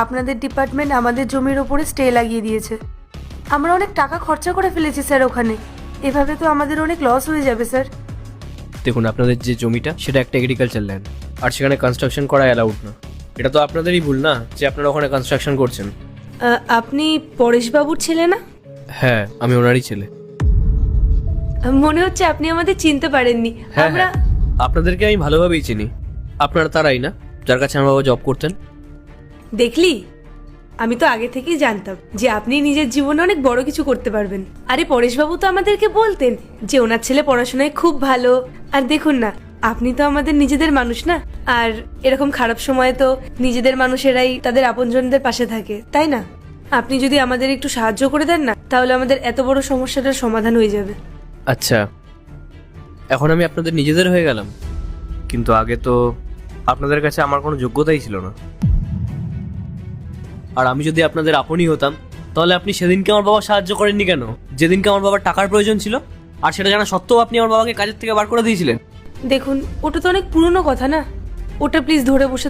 আপনাদের ডিপার্টমেন্ট আমাদের জমির ওপরে স্টে লাগিয়ে দিয়েছে। আমরা অনেক টাকা খরচা করে ফেলেছি স্যার ওখানে। এভাবে তো আমাদের অনেক লস হয়ে যাবে স্যার। দেখুন আপনাদের যে জমিটা সেটা একটা এগ্রিকালচার ল্যান্ড আর সেখানে কনস্ট্রাকশন করা অ্যালাউড না। এটা তো আপনাদেরই ভুল না যে আপনারা ওখানে কনস্ট্রাকশন করছেন। আহ, আপনি পরেশবাবুর ছেলে না? হ্যাঁ আমি ওনারই ছেলে। মনে হচ্ছে আপনি আমাদের চিনতে পারেননি। হ্যাঁ আমরা হ্যাঁ। আপনাদেরকে আমি ভালোভাবেই চিনি। আপনারা তারাই না যার কাছে আমার বাবা জব করতেন। দেখলি? আমি তো আগে থেকেই জানতাম যে আপনি নিজের জীবনে অনেক বড় কিছু করতে পারবেন। আরে পরেশবাবু তো আমাদেরকে বলতেন যে ওনার ছেলে পড়াশোনায় খুব ভালো। আর দেখুন না, আপনি তো আমাদের নিজেদের মানুষ না? আর এরকম খারাপ সময়ে তো নিজেদের মানুষেরাই তাদের আপনজনদের পাশে থাকে, তাই না? আপনি যদি আমাদের একটু সাহায্য করে দেন না, তাহলে আমাদের এত বড় সমস্যাটার সমাধান হয়ে যাবে। আচ্ছা এখন আমি আপনাদের নিজেদের হয়ে গেলাম। কিন্তু আগে তো আপনাদের কাছে আমার কোনো যোগ্যতাই ছিল না। আর আমি যদি আপনাদের আপনই হতাম, তাহলে আপনি সেদিনকে আমার বাবা সাহায্য করেননি কেন? যেদিনকে আমার বাবার টাকার প্রয়োজন ছিল, আর সেটা জানা সত্ত্বেও আপনি আমার বাবাকে কাজের থেকে বার করে দিয়েছিলেন। দেখুন, ওটা তো অনেক পুরনো কথা না? ওটা প্লিজ ধরে বসে